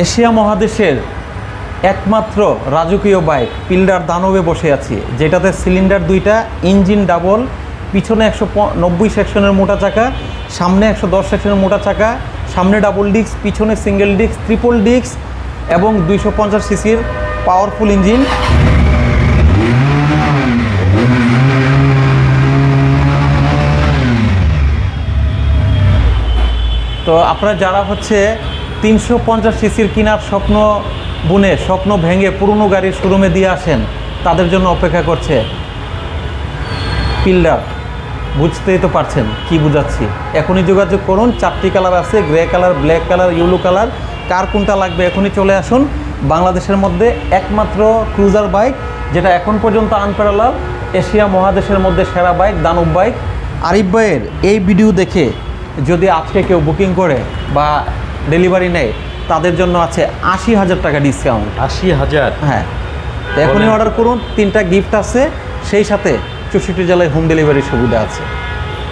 Asia মহাদেশের একমাত্র রাজকীয় বাইক, পিল্ডার দানবে বসে আছি, যেটাতে সিলিন্ডার দুইটা, ইঞ্জিন ডাবল, পিছনে একশো নব্বই সেকশনের মোটা চাকা, সামনে একশো দশ সেকশনের মোটা চাকা, সামনে ডাবল ডিস্ক পিছনে সিঙ্গেল ডিস্ক ট্রিপল ডিস্ক এবং দুইশো পঞ্চাশ সিসির পাওয়ারফুল ইঞ্জিন তো আপনারা যারা হচ্ছে তিনশো পঞ্চাশ সিসির কেনার স্বপ্ন বুনে, স্বপ্ন ভেঙে পুরনো গাড়ির শোরুমে দিয়ে আসেন। তাদের জন্য অপেক্ষা করছে পিল্ডার। বুঝতেই তো পারছেন, কি বুঝাচ্ছি। এখনই যোগাযোগ করুন, চারটি কালার আছে, grey colour, black colour yellow colour. কার কোনটা লাগবে এখনই চলে আসুন। বাংলাদেশের মধ্যে একমাত্র ক্রুজার বাইক, যেটা এখন পর্যন্ত আনপ্যারালাল। এশিয়া মহাদেশের মধ্যে সেরা বাইক, দানব বাইক। আরিফ ভাইয়ের এই ভিডিও দেখে যদি আজকে কেউ বুকিং করে বা ডেলিভারি নেয় তাদের জন্য আছে আশি হাজার টাকা ডিসকাউন্ট আশি হাজার? হ্যাঁ। এখনই অর্ডার করুন তিনটা গিফট আছে সেই সাথে চৌষট্টি জেলায় হোম ডেলিভারির সুবিধা আছে।